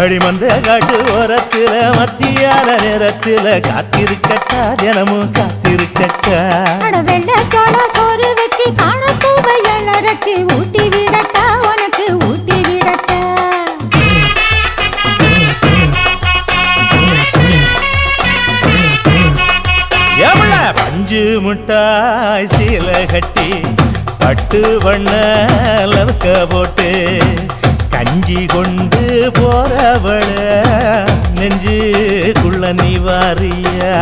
அடிமந்த காட்டு ஓரத்துல மத்தியான நேரத்துல காத்திருக்கட்டா தினமும் காத்திருக்கட்டா. அட வெள்ளை சோள சோறு வச்சு காண பூவையல் அரைச்சி ஊட்டி விடட்டா உனக்கு ஊட்டி விடட்டா. பஞ்சு முட்டாய் சீல கட்டி பட்டு வண்ண லவக்க போட்டு போறவள நெஞ்சுக்குள்ள நீ வாரியா?